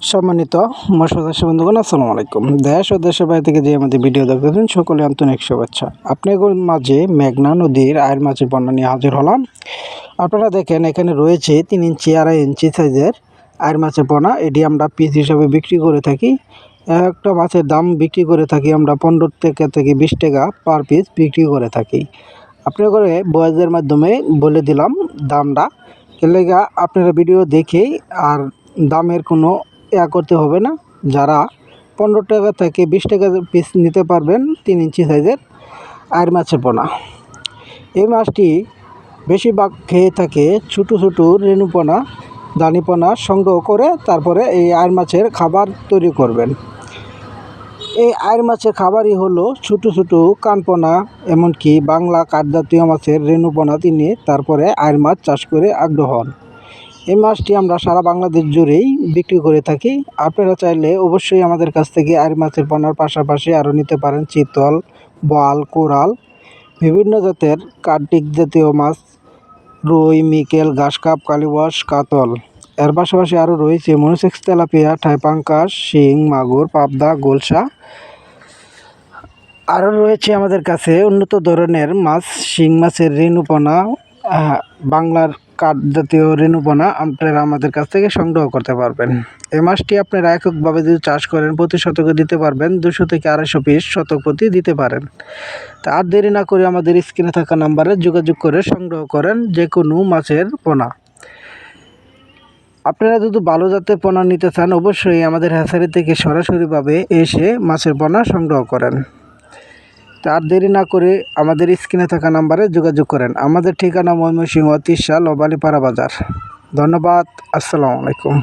সম্মানিত চাষী বন্ধুগণ, আসসালামু আলাইকুম। দেশ ও দেশের বাইরে থেকে যে আমাদের ভিডিও দেখতেছেন, সকলে আন্তরিক শুভেচ্ছা। আপনাদের মাঝে মেঘনা নদীর আয়ের মাছের বন্যা নিয়ে হাজির হলাম। আপনারা দেখেন, এখানে রয়েছে তিন ইঞ্চি, আড়াই ইঞ্চি সাইজের আয়ের মাছের পোনা এটি আমরা পিস হিসাবে বিক্রি করে থাকি। একটা মাছের দাম বিক্রি করে থাকি আমরা পনেরো থেকে থেকে বিশ টাকা পার পিস বিক্রি করে থাকি। আপনার করে বয়সের মাধ্যমে বলে দিলাম দামটা। এর লেগা আপনারা ভিডিও দেখেই আর দামের কোনো ইয়া করতে হবে না। যারা পনেরো টাকা থেকে বিশ টাকা পিস নিতে পারবেন, তিন ইঞ্চি সাইজের আয়ের মাছের পোনা। এই মাছটি বেশিরভাগ খেয়ে থাকে ছোটো ছোটো রেণুপোনা দানিপোনা সংগ্রহ করে তারপরে এই আয়ের মাছের খাবার তৈরি করবেন। এই আয়ের মাছের খাবারই হলো ছোটো ছোটো কানপোনা এমনকি বাংলা কাঠজাতীয় মাছের রেণুপোনা তিনি তারপরে আয়ের মাছ চাষ করে আগ্রহ হন। এই মাছটি আমরা সারা বাংলাদেশ জুড়েই বিক্রি করে থাকি। আপনারা চাইলে অবশ্যই আমাদের কাছ থেকে আয়ের মাছের পোনার পাশাপাশি আরও নিতে পারেন চিতল, বোয়াল, কোরাল, বিভিন্ন জাতের কার্তিক জাতীয় মাছ, রুই, মিকেল ঘাসকাপ কালিবাস কাতল। এর পাশাপাশি আরও রয়েছে মনোসেক্স তেলাপিয়া ঠাইপাঙ্কাস শিং, মাগুর, পাবদা, গোলসা। আরও রয়েছে আমাদের কাছে উন্নত ধরনের মাছ, শিং মাছের রেণুপনা বাংলার কাঠ জাতীয় রেণুপনা আপনারা আমাদের কাছ থেকে সংগ্রহ করতে পারবেন। এই মাছটি আপনারা এককভাবে যদি চাষ করেন, প্রতি শতকে দিতে পারবেন দুশো থেকে আড়াইশো পিস শতক প্রতি দিতে পারেন। তা আর দেরি না করে আমাদের স্ক্রিনে থাকা নাম্বারে যোগাযোগ করে সংগ্রহ করেন যে কোনো মাছের পোনা। আপনারা যদি ভালো জাতের পোনা নিতে চান, অবশ্যই আমাদের হ্যাচারি থেকে সরাসরিভাবে এসে মাছের পোনা সংগ্রহ করেন। তার দেরি না করে আমাদের স্ক্রিনে থাকা নাম্বারে যোগাযোগ করেন। আমাদের ঠিকানা ময়মনসিংহ তিরশাল ও বালিপাড়া বাজার। ধন্যবাদ, আসসালামু আলাইকুম।